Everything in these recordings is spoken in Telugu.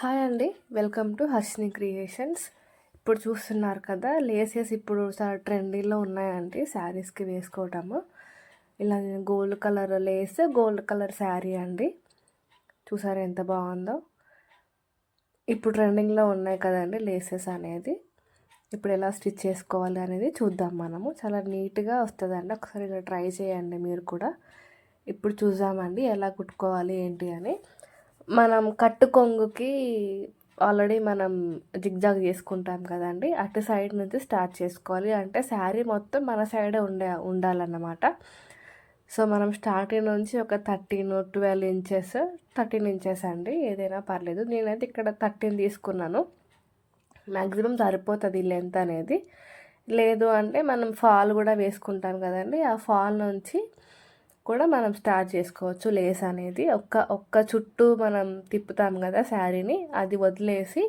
హాయ్ అండి. Welcome to Harshini creations. ఇప్పుడు చూస్తున్నారు కదా లేసెస్ ఇప్పుడు చాలా ట్రెండీలో ఉన్నాయండి శారీస్కి వేసుకోవటము. ఇలా gold colour lace gold colour sari అండి. చూసారా ఎంత బాగుందో. ఇప్పుడు ట్రెండింగ్లో ఉన్నాయి కదండి లేసెస్ అనేది. ఇప్పుడు ఎలా స్టిచ్ చేసుకోవాలి అనేది చూద్దాం మనము. చాలా నీట్గా వస్తుందండి. ఒకసారి ఇలా ట్రై చేయండి మీరు కూడా. ఇప్పుడు చూద్దామండి ఎలా కుట్టుకోవాలి ఏంటి అని. మనం కట్టు కొంగుకి ఆల్రెడీ మనం జిగ్జాగ్ చేసుకుంటాం కదండి. అటు సైడ్ నుంచి స్టార్ట్ చేసుకోవాలి. అంటే శారీ మొత్తం మన సైడే ఉండే ఉండాలన్నమాట. సో మనం స్టార్టింగ్ నుంచి ఒక thirteen twelve inches thirteen inches అండి. ఏదైనా పర్లేదు. నేనైతే ఇక్కడ థర్టీన్ తీసుకున్నాను. మ్యాక్సిమం సరిపోతుంది లెంత్ అనేది. లేదు అంటే మనం ఫాల్ కూడా వేసుకుంటాం కదండి. ఆ ఫాల్ నుంచి కూడా మనం స్టార్ట్ చేసుకోవచ్చు లేస్ అనేది. ఒక్క ఒక్క చుట్టూ మనం తిప్పుతాం కదా శారీని అది వదిలేసి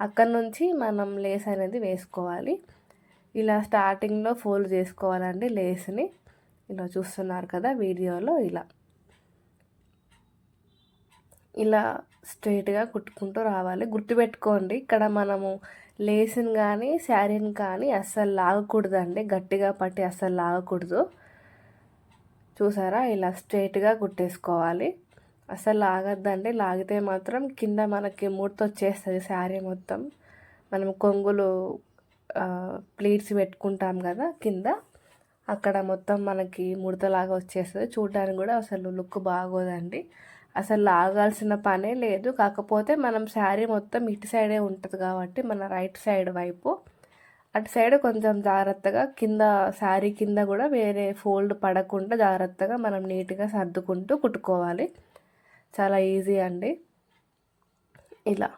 అక్కడ నుంచి మనం లేస్ అనేది వేసుకోవాలి. ఇలా స్టార్టింగ్లో ఫోల్డ్ చేసుకోవాలండి లేస్ని ఇలా చూస్తున్నారు కదా వీడియోలో ఇలా. ఇలా స్ట్రైట్గా కుట్టుకుంటూ రావాలి. గుర్తుపెట్టుకోండి ఇక్కడ మనము లేస్ని కానీ శారీని కానీ అస్సలు లాగకూడదండి. గట్టిగా పట్టి అస్సలు లాగకూడదు. చూసారా? ఇలా స్ట్రైట్గా కుట్టేసుకోవాలి. అసలు లాగద్దండి. లాగితే మాత్రం కింద మనకి ముడత వచ్చేస్తుంది శారీ మొత్తం. మనం కొంగులు ప్లీట్స్ పెట్టుకుంటాం కదా కింద. అక్కడ మొత్తం మనకి ముడతలాగా వచ్చేస్తుంది. చూడడానికి కూడా అసలు లుక్ బాగోదండి. అసలు లాగాల్సిన పనే లేదు. కాకపోతే మనం శారీ మొత్తం ఇటు సైడే ఉంటుంది కాబట్టి మన రైట్ సైడ్ వైపు అటు సైడ్ కొంచెం జాగ్రత్తగా కింద శారీ కింద కూడా వేరే ఫోల్డ్ పడకుండా జాగ్రత్తగా మనం నీట్గా సర్దుకుంటూ కుట్టుకోవాలి. చాలా ఈజీ అండి. ఇలా.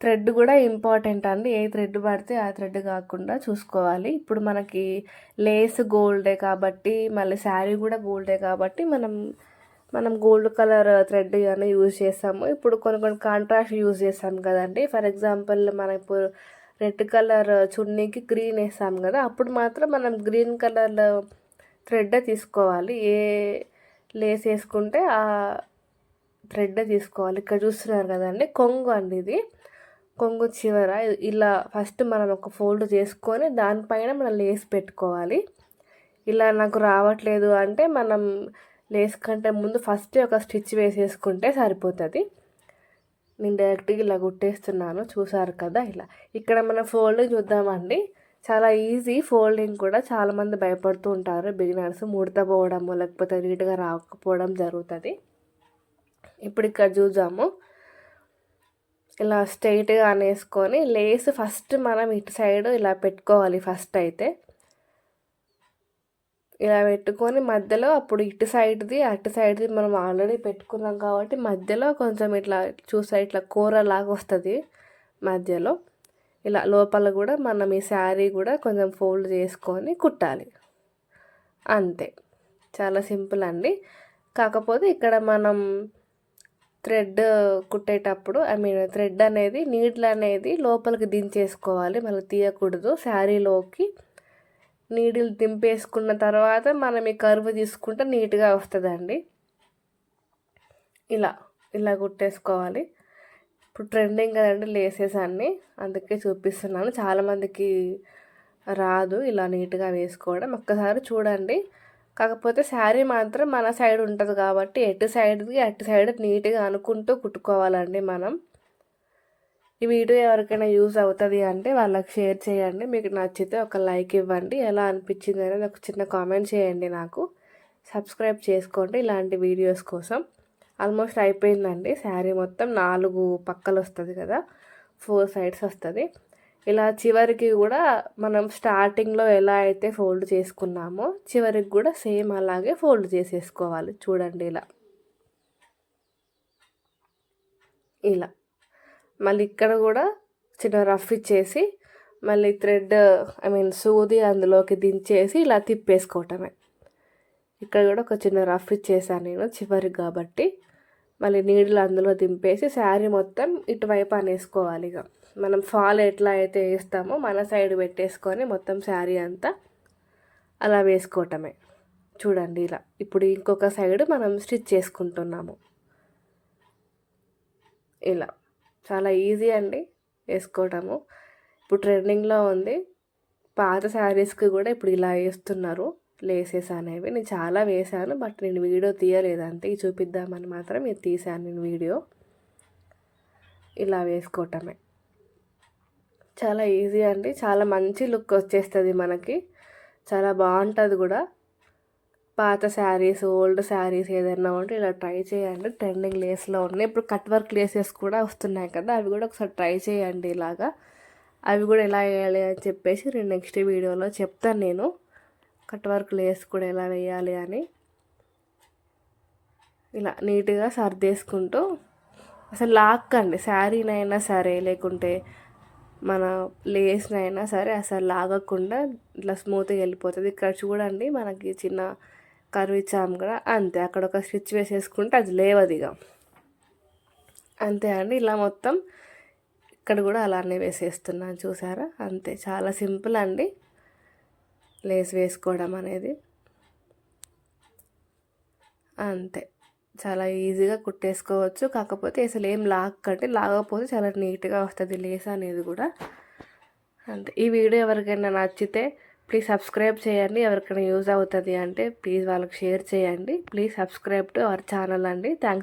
థ్రెడ్ కూడా ఇంపార్టెంట్ అండి. ఏ థ్రెడ్ పడితే ఆ థ్రెడ్ కాకుండా చూసుకోవాలి. ఇప్పుడు మనకి లేస్ గోల్డే కాబట్టి మళ్ళీ శారీ కూడా గోల్డే కాబట్టి మనం మనం గోల్డ్ కలర్ థ్రెడ్ కానీ యూజ్ చేస్తాము. ఇప్పుడు కొన్ని కొన్ని కాంట్రాస్ట్ యూజ్ చేస్తాం కదండి. ఫర్ ఎగ్జాంపుల్ మన ఇప్పుడు రెడ్ కలర్ చున్నీకి గ్రీన్ వేసాం కదా అప్పుడు మాత్రం మనం గ్రీన్ కలర్ థ్రెడ్ తీసుకోవాలి. ఏ లేస్ వేసుకుంటే ఆ థ్రెడ్ తీసుకోవాలి. ఇక్కడ చూస్తున్నారు కదండి కొంగు అండి ఇది. కొంగు చివర ఇలా ఫస్ట్ మనం ఒక ఫోల్డ్ చేసుకొని దానిపైన మనం లేస్ పెట్టుకోవాలి. ఇలా నాకు రావట్లేదు అంటే మనం లేస్ కంటే ముందు ఫస్ట్ ఒక స్టిచ్ వేసేసుకుంటే సరిపోతుంది. నేను డైరెక్ట్గా ఇలా కుట్టేస్తున్నాను. చూసారు కదా ఇలా. ఇక్కడ మనం ఫోల్డింగ్ చూద్దామండి. చాలా ఈజీ ఫోల్డింగ్ కూడా చాలామంది భయపడుతూ ఉంటారు. బిగినర్స్ ముడత పోవడము లేకపోతే నీట్గా రాకపోవడం జరుగుతుంది. ఇప్పుడు ఇక్కడ చూద్దాము. ఇలా స్ట్రైట్గా అనేసుకొని లేస్ ఫస్ట్ మనం ఇటు సైడ్ ఇలా పెట్టుకోవాలి ఫస్ట్ అయితే. ఇలా పెట్టుకొని మధ్యలో అప్పుడు ఇటు సైడ్ది అటు సైడ్ది మనం ఆల్రెడీ పెట్టుకున్నాం కాబట్టి మధ్యలో కొంచెం ఇట్లా చూసా ఇట్లా కూరలాగా వస్తుంది మధ్యలో. ఇలా లోపల కూడా మనం ఈ శారీ కూడా కొంచెం ఫోల్డ్ చేసుకొని కుట్టాలి. అంతే. చాలా సింపుల్ అండి. కాకపోతే ఇక్కడ మనం థ్రెడ్ కుట్టేటప్పుడు ఐ మీన్ థ్రెడ్ అనేది నీడ్లు అనేది లోపలికి దించేసుకోవాలి. మళ్ళీ తీయకూడదు శారీలోకి. నీడిల్ దింపేసుకున్న తర్వాత మనం ఈ కరువు తీసుకుంటే నీట్గా వస్తుందండి. ఇలా ఇలా కుట్టేసుకోవాలి. ఇప్పుడు ట్రెండింగ్ కదండి లేసెస్ అన్నీ. అందుకే చూపిస్తున్నాను. చాలామందికి రాదు ఇలా నీట్గా వేసుకోవడం. ఒక్కసారి చూడండి. కాకపోతే శారీ మాత్రం మన సైడ్ ఉంటుంది కాబట్టి ఎటు సైడ్కి అటు సైడ్ నీట్గా అనుకుంటూ కుట్టుకోవాలండి మనం. ఈ వీడియో ఎవరికైనా యూజ్ అవుతుంది అంటే వాళ్ళకి షేర్ చేయండి. మీకు నచ్చితే ఒక లైక్ ఇవ్వండి. ఎలా అనిపించింది అనేది ఒక చిన్న కామెంట్ చేయండి నాకు. సబ్స్క్రైబ్ చేసుకోండి ఇలాంటి వీడియోస్ కోసం. ఆల్మోస్ట్ అయిపోయిందండి. శారీ మొత్తం నాలుగు పక్కలు వస్తుంది కదా. ఫోర్ సైడ్స్ వస్తుంది. ఇలా చివరికి కూడా మనం స్టార్టింగ్లో ఎలా అయితే ఫోల్డ్ చేసుకున్నామో చివరికి కూడా సేమ్ అలాగే ఫోల్డ్ చేసేసుకోవాలి. చూడండి ఇలా. ఇలా. మళ్ళీ ఇక్కడ కూడా చిన్న రఫ్ ఇచ్చేసి మళ్ళీ థ్రెడ్ ఐ మీన్ సూది అందులోకి దించేసి ఇలా తిప్పేసుకోవటమే. ఇక్కడ కూడా ఒక చిన్న రఫ్ ఇచ్చేసాను నేను చివరికి కాబట్టి. మళ్ళీ నీళ్ళు అందులో దింపేసి శారీ మొత్తం ఇటువైపు అనేసుకోవాలి ఇక. మనం ఫాల్ ఎట్లా అయితే వేస్తామో మన సైడ్ పెట్టేసుకొని మొత్తం శారీ అంతా అలా వేసుకోవటమే. చూడండి ఇలా. ఇప్పుడు ఇంకొక సైడ్ మనం స్టిచ్ చేసుకుంటున్నాము. ఇలా. చాలా ఈజీ అండి వేసుకోవటము ఇప్పుడు ట్రెండింగ్లో ఉంది. పాత శారీస్కి కూడా ఇప్పుడు ఇలా వేస్తున్నారు. లేసెస్ అనేవి. నేను చాలా వేశాను బట్ నేను వీడియో తీయలేదు అంతే. చూపిద్దామని మాత్రం ఇది తీశాను నేను వీడియో. ఇలా వేసుకోవటమే. చాలా ఈజీ అండి. చాలా మంచి లుక్ వచ్చేస్తుంది మనకి. చాలా బాగుంటుంది కూడా. పాత శారీస్ ఓల్డ్ శారీస్ ఏదైనా ఉంటే ఇలా ట్రై చేయండి. ట్రెండింగ్ లేస్లో ఉన్నాయి. ఇప్పుడు కట్ వర్క్ లేసెస్ కూడా వస్తున్నాయి కదా అవి కూడా ఒకసారి ట్రై చేయండి ఇలాగా. అవి కూడా ఎలా వేయాలి అని చెప్పేసి నేను నెక్స్ట్ వీడియోలో చెప్తాను నేను. కట్ వర్క్ లేస్ కూడా ఎలా వేయాలి అని. ఇలా నీట్గా సర్దేసుకుంటూ అసలు లాక్కండి. శారీనైనా సరే లేకుంటే మన లేస్నైనా సరే అసలు లాగకుండా ఇట్లా స్మూత్గా వెళ్ళిపోతుంది. ఇక్కడ చూడండి మనకి చిన్న కర్వ్ ఇచ్చాము కూడా అంతే. అక్కడ ఒక స్టిచ్ వేసేసుకుంటే అది లేవది ఇక. అంతే అండి. ఇలా మొత్తం ఇక్కడ కూడా అలానే వేసేస్తున్నాను. చూసారా? అంతే. చాలా సింపుల్ అండి. లేస్ వేసుకోవడం అనేది. అంతే. చాలా ఈజీగా కుట్టేసుకోవచ్చు. కాకపోతే అసలు ఏం లాక్కంటే లాగకపోతే చాలా నీట్గా వస్తుంది లేస్ అనేది కూడా. అంతే. ఈ వీడియో ఎవరికైనా నచ్చితే ప్లీజ్ సబ్స్క్రైబ్ చేయండి. ఎవరికైనా యూజ్ అవుతుంది అంటే ప్లీజ్ వాళ్ళకి షేర్ చేయండి. Please subscribe to our channel అండి. థ్యాంక్స్